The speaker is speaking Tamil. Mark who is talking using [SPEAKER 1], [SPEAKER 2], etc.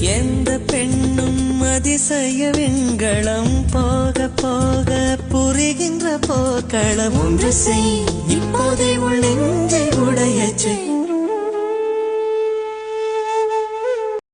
[SPEAKER 1] எந்த பெண்ணும் அதிசய வெண்களம் போக போக புரிகின்ற போக்களம். ஒன்று செய் இப்போதே உள்ளே